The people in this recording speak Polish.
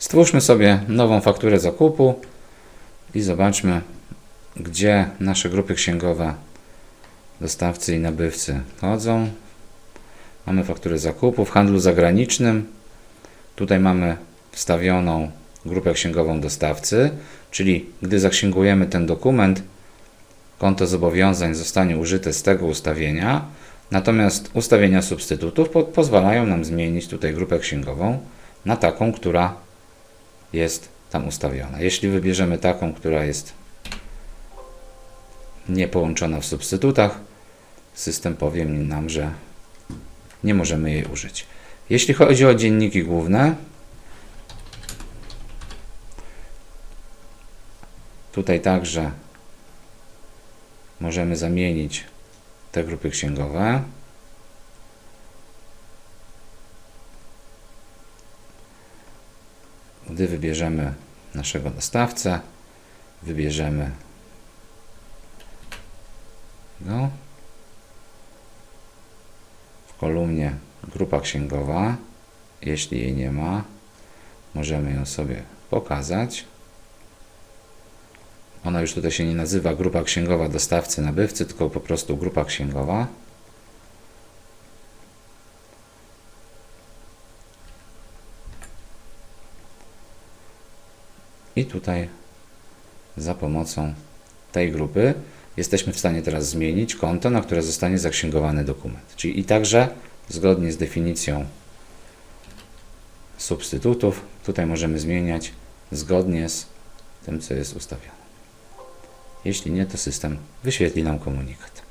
Stwórzmy sobie nową fakturę zakupu i zobaczmy, gdzie nasze grupy księgowe, dostawcy i nabywcy chodzą. Mamy fakturę zakupu w handlu zagranicznym. Tutaj mamy wstawioną grupę księgową dostawcy, czyli gdy zaksięgujemy ten dokument, konto zobowiązań zostanie użyte z tego ustawienia, natomiast ustawienia substytutów po pozwalają nam zmienić tutaj grupę księgową na taką, która jest tam ustawiona. Jeśli wybierzemy taką, która jest nie połączona w substytutach, system powie nam, że nie możemy jej użyć. Jeśli chodzi o dzienniki główne, tutaj także możemy zamienić te grupy księgowe. Gdy wybierzemy naszego dostawcę, wybierzemy go w kolumnie grupa księgowa. Jeśli jej nie ma, możemy ją sobie pokazać. Ona już tutaj się nie nazywa grupa księgowa dostawcy nabywcy, tylko po prostu grupa księgowa. I tutaj za pomocą tej grupy jesteśmy w stanie teraz zmienić konto, na które zostanie zaksięgowany dokument. Czyli i także zgodnie z definicją substytutów, tutaj możemy zmieniać zgodnie z tym, co jest ustawione. Jeśli nie, to system wyświetli nam komunikat.